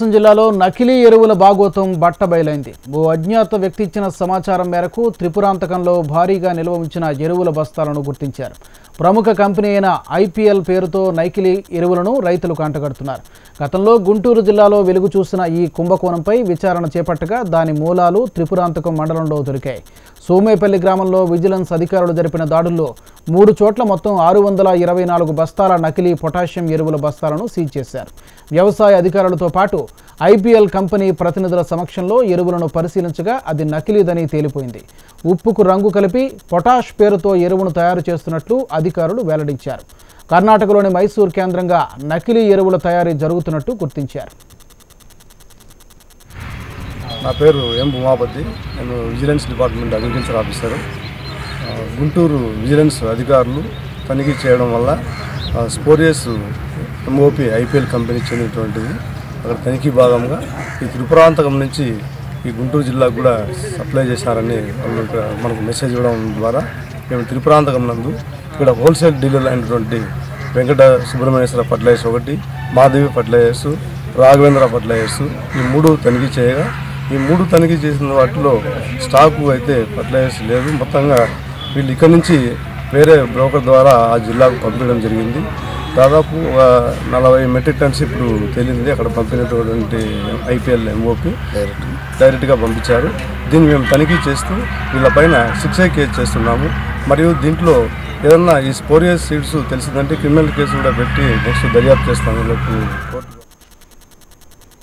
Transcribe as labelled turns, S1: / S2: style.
S1: ప్రకాశం జిల్లాలో నకిలీ ఎరువుల బాగోతం బట్టబయలైంది ఓ అజ్ఞాత వ్యక్తి ఇచ్చిన సమాచారం మేరకు త్రిపురాంతకంలో భారీగా నిల్వ ఉంచిన ఎరువుల బస్తాలను గుర్తించారు. ప్రముఖ కంపెనీ అయిన ఐపీఎల్ పేరుతో నైకిలీ ఎరువులను రైతులు కాంటగడుతున్నారు. గతంలో గుంటూరు జిల్లాలో వెలుగు చూసిన ఈ కుంభకోణంపై విచారణ చేపట్టగా దాని మూలాలు త్రిపురాంతకం మండలంలో దొరికాయి. సోమేపల్లి గ్రామంలో విజిలెన్స్ అధికారులు జరిపిన దాడుల్లో మూడు చోట్ల మొత్తం ఆరు వందల ఇరవై నాలుగు బస్తాల నకిలీ పొటాషియం ఎరువుల బస్తాలను సీజ్ చేశారు. వ్యవసాయ అధికారులతో పాటు ఐపీఎల్ కంపెనీ ప్రతినిధుల సమక్షంలో ఎరువులను పరిశీలించగా అది నకిలీదని తేలిపోయింది. ఉప్పుకు రంగు కలిపి పొటాష్ పేరుతో ఎరువును తయారు చేస్తున్నట్లు అధికారులు వెల్లడించారు. కర్ణాటకలోని మైసూర్ కేంద్రంగా నకిలీ ఎరువుల తయారీ జరుగుతున్నట్టు గుర్తించారు.
S2: నా పేరు ఎం ఉమాపతి. నేను vigilance department agriculture officer. Guntur vigilance అధికారులు తనిఖీ చేయడం వల్ల స్పోరియస్ ఎంఓపి ఐపీఎల్ కంపెనీకి చెందినటువంటిది అక్కడ తనిఖీ భాగంగా ఈ త్రిపురాంతకం నుంచి ఈ గుంటూరు జిల్లాకు కూడా సప్లై చేశారని మనకు మెసేజ్ ఇవ్వడం ద్వారా మేము త్రిపురాంతకం నందు ఇక్కడ హోల్సేల్ డీలర్ అయినటువంటి వెంకట సుబ్రహ్మణ్యేశ్వర ఫర్టిలైజర్స్ ఒకటి మాధవి ఫర్టిలైజర్స్ రాఘవేంద్ర ఫర్టిలైజర్స్ ఈ మూడు తనిఖీ చేయగా ఈ మూడు తనిఖీ చేసిన వాటిలో స్టాకు అయితే ఫర్టిలైజర్స్ లేదు. మొత్తంగా వీళ్ళు ఇక్కడి నుంచి వేరే బ్రోకర్ ద్వారా ఆ జిల్లాకు పంపించడం జరిగింది. దాదాపు నలభై మెట్రిక్ టన్స్ ఇప్పుడు తేలింది. అక్కడ పంపినటువంటి ఐపీఎల్ ఎంఓపి డైరెక్ట్గా పంపించారు. దీన్ని మేము తనిఖీ చేస్తూ వీళ్ళపైన శిక్ష కేసు చేస్తున్నాము. మరియు దీంట్లో ఏదన్నా ఈ స్పోరియస్ సీడ్స్ తెలిసిందంటే క్రిమినల్ కేసు కూడా పెట్టి నెక్స్ట్ దర్యాప్తు చేస్తాము వీళ్ళకు కోర్టు